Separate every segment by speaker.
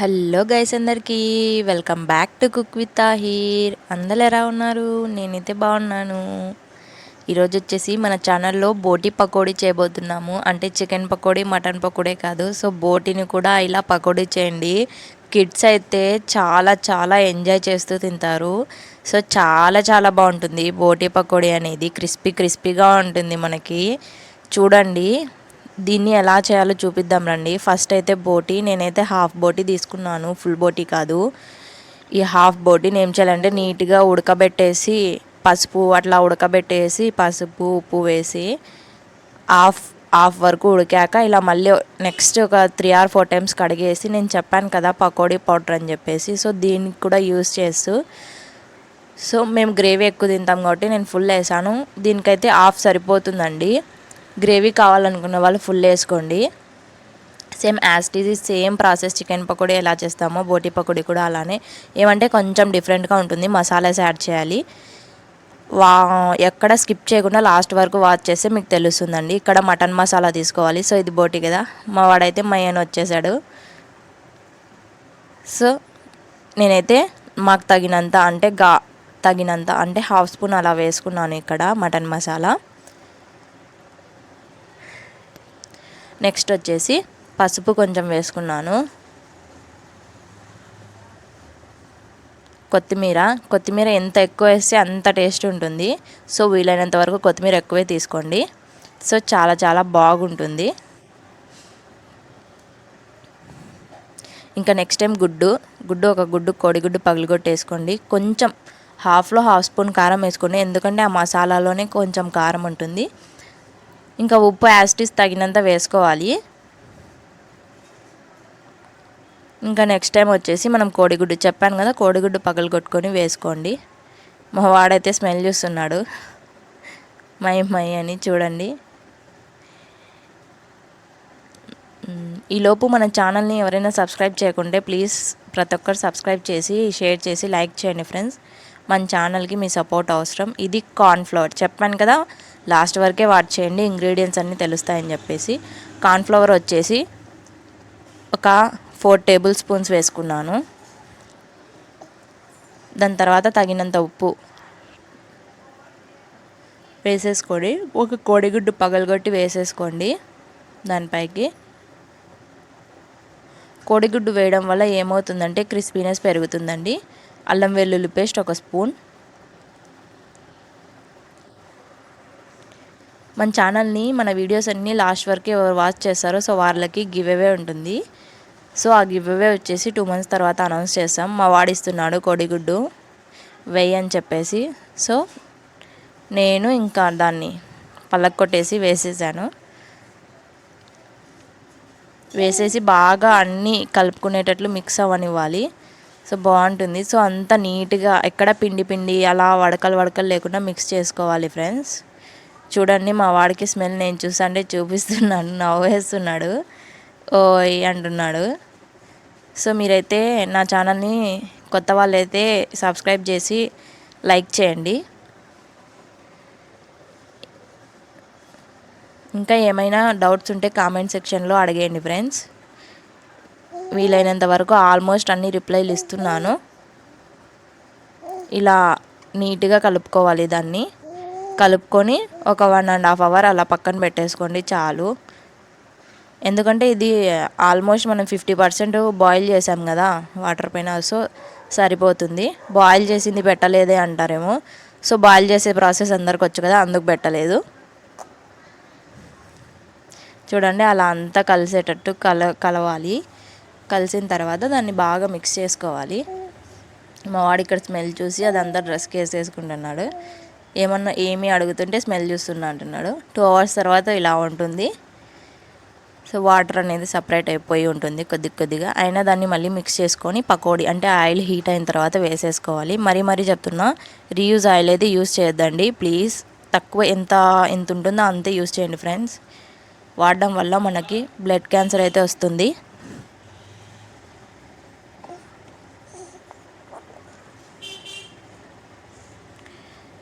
Speaker 1: Hello guys అందరికీ welcome back to cook with Tahir. అందరు ఎలా ఉన్నారు? నేనైతే బాగున్నాను. ఈరోజు వచ్చేసి మన ఛానల్లో బోటి పకోడీ చేయబోతున్నాము. అంటే చికెన్ పకోడీ మటన్ పకోడీ కాదు. సో బోటిని కూడా ఇలా పకోడీ చేయండి. కిడ్స్ అయితే చాలా చాలా ఎంజాయ్ చేస్తూ తింటారు. సో చాలా చాలా బాగుంటుంది బోటి పకోడీ అనేది. క్రిస్పీ క్రిస్పీగా ఉంటుంది మనకి. చూడండి. దీన్ని ఎలా చేయాలో చూపిద్దాం రండి. ఫస్ట్ అయితే బోటి నేనైతే హాఫ్ బోటి తీసుకున్నాను. ఫుల్ బోటి కాదు. ఈ హాఫ్ బోటీని ఏం చేయాలంటే నీట్గా ఉడకబెట్టేసి పసుపు అట్లా ఉడకబెట్టేసి పసుపు ఉప్పు వేసి హాఫ్ హాఫ్ వరకు ఉడికాక ఇలా మళ్ళీ నెక్స్ట్ ఒక త్రీ ఆర్ ఫోర్ టైమ్స్ కడిగేసి నేను చెప్పాను కదా పకోడీ పౌడర్ అని చెప్పేసి సో దీనికి కూడా యూస్ చేస్తూ. సో మేము గ్రేవీ ఎక్కువ తింటాం కాబట్టి నేను ఫుల్ వేసాను. దీనికైతే హాఫ్ సరిపోతుందండి. గ్రేవీ కావాలనుకున్న వాళ్ళు ఫుల్ వేసుకోండి. Same as it is same process chicken pakodi ఎలా చేస్తామో బోటి పకోడీ కూడా అలానే. ఏమంటే కొంచెం డిఫరెంట్గా ఉంటుంది మసాలాస్ యాడ్ చేయాలి. వా ఎక్కడ స్కిప్ చేయకుండా లాస్ట్ వరకు వాచ్ చేస్తే మీకు తెలుస్తుందండి. ఇక్కడ మటన్ మసాలా తీసుకోవాలి. సో ఇది బోటి కదా మా వాడైతే మయ్యన్ వచ్చేసాడు. సో నేనైతే మాకు తగినంత అంటే గా తగినంత అంటే హాఫ్ స్పూన్ అలా వేసుకున్నాను ఇక్కడ మటన్ మసాలా. నెక్స్ట్ వచ్చేసి పసుపు కొంచెం వేసుకున్నాను. కొత్తిమీర కొత్తిమీర ఎంత ఎక్కువ వేస్తే అంత టేస్ట్ ఉంటుంది. సో వీలైనంత వరకు కొత్తిమీర ఎక్కువే తీసుకోండి. సో చాలా చాలా బాగుంటుంది. ఇంకా నెక్స్ట్ టైం గుడ్డు గుడ్డు ఒక గుడ్డు కోడిగుడ్డు పగిలిగొట్టేసుకోండి. కొంచెం హాఫ్లో హాఫ్ స్పూన్ కారం వేసుకోండి. ఎందుకంటే ఆ మసాలాలోనే కొంచెం కారం ఉంటుంది. ఇంకా ఉప్పు యాస్టిస్ తగినంత వేసుకోవాలి. ఇంకా నెక్స్ట్ టైం వచ్చేసి మనం కోడిగుడ్డు చెప్పాను కదా కోడిగుడ్డు పగలు కొట్టుకొని వేసుకోండి. మా వాడైతే స్మెల్ చూస్తున్నాడు. మై మై అని చూడండి. ఈలోపు మన ఛానల్ని ఎవరైనా సబ్స్క్రైబ్ చేయకుంటే ప్లీజ్ ప్రతి ఒక్కరు సబ్స్క్రైబ్ చేసి షేర్ చేసి లైక్ చేయండి ఫ్రెండ్స్. మన ఛానల్కి మీ సపోర్ట్ అవసరం. ఇది కార్న్ఫ్లవర్ చెప్పాను కదా లాస్ట్ వరకే వాట్ చేయండి ఇంగ్రీడియంట్స్ అన్నీ తెలుస్తాయని చెప్పేసి. కార్న్ఫ్లవర్ వచ్చేసి ఒక ఫోర్ టేబుల్ స్పూన్స్ వేసుకున్నాను. దాని తర్వాత తగినంత ఉప్పు వేసేసుకోండి. ఒక కోడిగుడ్డు పగలగొట్టి వేసేసుకోండి దానిపైకి. కోడిగుడ్డు వేయడం వల్ల ఏమవుతుందంటే క్రిస్పీనెస్ పెరుగుతుందండి. అల్లం వెల్లుల్లి పేస్ట్ ఒక స్పూన్ మన ఛానల్ని మన వీడియోస్ అన్నీ లాస్ట్ వరకు ఎవరు వాచ్ చేస్తారో సో వాళ్ళకి గివ్ అవే ఉంటుంది. సో ఆ గివ్ అవే వచ్చేసి టూ మంత్స్ తర్వాత అనౌన్స్ చేస్తాం. మా వాడిస్తున్నాడు కోడిగుడ్డు వెయ్యి అని చెప్పేసి. సో నేను ఇంకా దాన్ని పళ్ళకు కొట్టేసి వేసేసాను. వేసేసి బాగా అన్నీ కలుపుకునేటట్లు మిక్స్ అవ్వనివ్వాలి. సో బాగుంటుంది. సో అంత నీట్గా ఎక్కడ పిండి పిండి అలా వడకలు వడకలు లేకుండా మిక్స్ చేసుకోవాలి ఫ్రెండ్స్ చూడండి మా వాడికి స్మెల్ నేను చూసంటే చూపిస్తున్నాను నవ్వేస్తున్నాడు. ఓయ్ అంటున్నాడు. సో మీరైతే నా ఛానల్ని కొత్త వాళ్ళైతే సబ్స్క్రైబ్ చేసి లైక్ చేయండి. ఇంకా ఏమైనా డౌట్స్ ఉంటే కామెంట్ సెక్షన్లో అడిగేయండి ఫ్రెండ్స్. వీలైనంత వరకు ఆల్మోస్ట్ అన్ని రిప్లైలు ఇస్తున్నాను. ఇలా నీట్గా కలుపుకోవాలి దాన్ని. కలుపుకొని ఒక వన్ అండ్ హాఫ్ అవర్ అలా పక్కన పెట్టేసుకోండి చాలు. ఎందుకంటే ఇది ఆల్మోస్ట్ మనం ఫిఫ్టీ పర్సెంట్ బాయిల్ చేసాం కదా వాటర్ పైన సో సరిపోతుంది. బాయిల్ చేసింది పెట్టలేదే అంటారేమో. సో బాయిల్ చేసే ప్రాసెస్ అందరికి వచ్చు కదా అందుకు పెట్టలేదు. చూడండి అలా అంతా కలిసేటట్టు కల కలవాలి. కలిసిన తర్వాత దాన్ని బాగా మిక్స్ చేసుకోవాలి. మా వాడు ఇక్కడ స్మెల్ చూసి అదంతా డ్రెస్కి వేసేసుకుంటున్నాడు. ఏమన్నా ఏమి అడుగుతుంటే స్మెల్ చూస్తున్నా అంటున్నాడు. టూ అవర్స్ తర్వాత ఇలా ఉంటుంది. సో వాటర్ అనేది సపరేట్ అయిపోయి ఉంటుంది కొద్ది కొద్దిగా. అయినా దాన్ని మళ్ళీ మిక్స్ చేసుకొని పకోడీ అంటే ఆయిల్ హీట్ అయిన తర్వాత వేసేసుకోవాలి. మరీ మరీ చెప్తున్నా రీయూజ్ ఆయిల్ అయితే యూజ్ చేయొద్దండి. ప్లీజ్ తక్కువ ఎంత ఎంత ఉంటుందో అంతే యూజ్ చేయండి ఫ్రెండ్స్ వాడడం వల్ల మనకి బ్లడ్ క్యాన్సర్ అయితే వస్తుంది.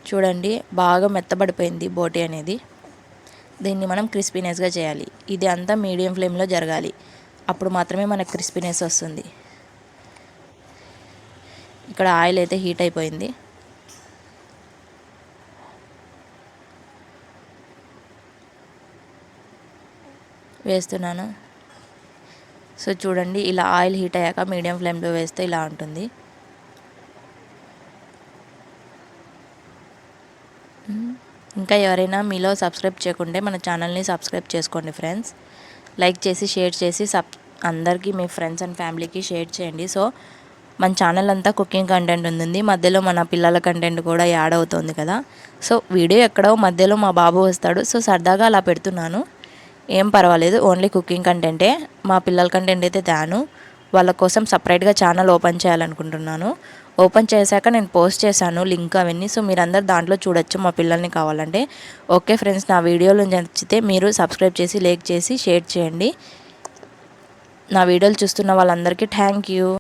Speaker 1: చూడండి బాగా మెత్తబడిపోయింది బోటి అనేది. దీన్ని మనం క్రిస్పీనెస్గా చేయాలి. ఇది అంతా మీడియం ఫ్లేమ్లో జరగాలి. అప్పుడు మాత్రమే మనకు క్రిస్పీనెస్ వస్తుంది. ఇక్కడ ఆయిల్ అయితే హీట్ అయిపోయింది. వేస్తున్నాను. సో చూడండి ఇలా ఆయిల్ హీట్ అయ్యాక మీడియం ఫ్లేమ్లో వేస్తే ఇలా ఉంటుంది. ఇంకా ఎవరైనా మీలో సబ్స్క్రైబ్ చేయకుంటే మన ఛానల్ని సబ్స్క్రైబ్ చేసుకోండి ఫ్రెండ్స్ లైక్ చేసి షేర్ చేసి సబ్ అందరికీ మీ ఫ్రెండ్స్ అండ్ ఫ్యామిలీకి షేర్ చేయండి. సో మన ఛానల్ అంతా కుకింగ్ కంటెంట్ ఉంది మధ్యలో మన పిల్లల కంటెంట్ కూడా యాడ్ అవుతుంది కదా. సో వీడియో ఎక్కడో మధ్యలో మా బాబు వస్తాడు. సో సరదాగా అలా పెడుతున్నాను. ఏం పర్వాలేదు. ఓన్లీ కుకింగ్ కంటెంటే మా పిల్లల కంటెంట్ అయితే తేను. వాళ్ళ కోసం సపరేట్గా ఛానల్ ఓపెన్ చేయాలనుకుంటున్నాను. ఓపెన్ చేశాక నేను పోస్ట్ చేశాను లింక్ అవన్నీ. సో మీరు అందరు దాంట్లో చూడొచ్చు మా పిల్లల్ని కావాలంటే. ఓకే ఫ్రెండ్స్ నా వీడియోలు నచ్చితే మీరు సబ్స్క్రైబ్ చేసి లైక్ చేసి షేర్ చేయండి. నా వీడియోలు చూస్తున్న వాళ్ళందరికీ థ్యాంక్ యూ.